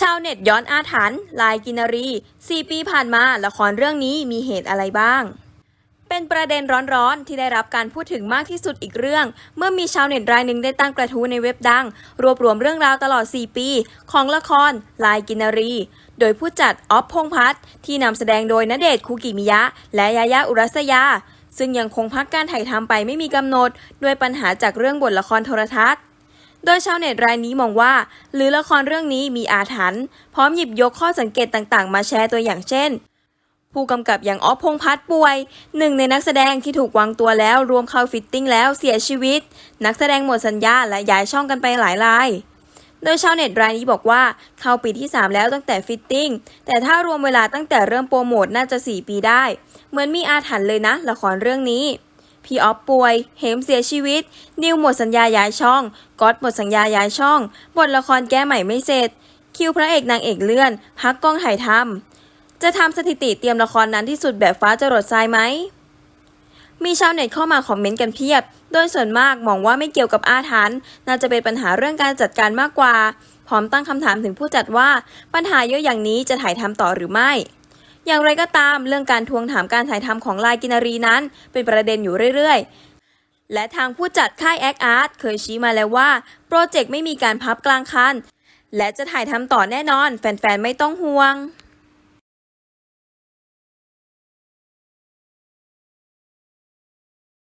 ชาวเน็ตย้อนอาถรรพ์ลายกินรี 4 ปีผ่านมาละครเรื่องนี้มีเหตุอะไรบ้าง เป็นประเด็นร้อนๆ ที่ได้รับการพูดถึงมากที่สุดอีกเรื่อง เมื่อมีชาวเน็ตรายหนึ่งได้ตั้งกระทู้ในเว็บดัง รวบรวมเรื่องราวตลอด 4 ปี ของละครลายกินรี โดยผู้จัดออฟพงพัฒน์ที่นำแสดงโดยณเดชคุกิมิยะ และยายาอุรัสยา ซึ่งยังคงพักการถ่ายทำไปไม่มีกำหนด ด้วยปัญหาจากเรื่องบทละครโทรทัศน์ โดยชาวเน็ตรายนี้มองว่า หรือละครเรื่องนี้มีอาถรรพ์พร้อมหยิบยกข้อสังเกตต่างๆ มาแชร์ตัวอย่างเช่น ผู้กำกับอย่างออฟพงพัฒน์ป่วย หนึ่งในนักแสดงที่ถูกวางตัวแล้วรวมเข้าฟิตติ้งแล้วเสียชีวิต นักแสดงหมดสัญญาและย้ายช่องกันไปหลายรายโดยชาวเน็ตรายนี้บอกว่าเข้าปีที่ 3 แล้วตั้งแต่ฟิตติ้ง แต่ถ้ารวมเวลาตั้งแต่เริ่มโปรโมทน่าจะ 4 ปีได้ เหมือนมีอาถรรพ์เลยนะ ละครเรื่องนี้ พี่ออฟป่วย เหมเสียชีวิต นิวหมดสัญญาย้ายช่อง ก๊อตหมดสัญญาย้ายช่อง บทละครแก้ใหม่ไม่เสร็จ คิวพระเอกนางเอกเลื่อน พักกล้องถ่ายทำ จะทำสถิติเตรียมละครนั้นที่สุดแบบฟ้าจรดทรายไหม มีชาวเน็ตเข้ามาคอมเมนต์กันเพียบ โดยส่วนมากมองว่าไม่เกี่ยวกับอาถรรพ์ น่าจะเป็นปัญหาเรื่องการจัดการมากกว่า พร้อมตั้งคำถามถึงผู้จัดว่า ปัญหาเยอะอย่างนี้จะถ่ายทำต่อหรือไม่ อย่างไรก็ตามเรื่องการทวงถามการถ่ายทำของลายกินารีนั้น เป็นประเด็นอยู่เรื่อยๆ และทางผู้จัดค่ายแอคอาร์ตเคยชี้มาแล้วว่า โปรเจกต์ไม่มีการพับกลางคัน และจะถ่ายทำต่อแน่นอน แฟนๆ ไม่ต้องห่วง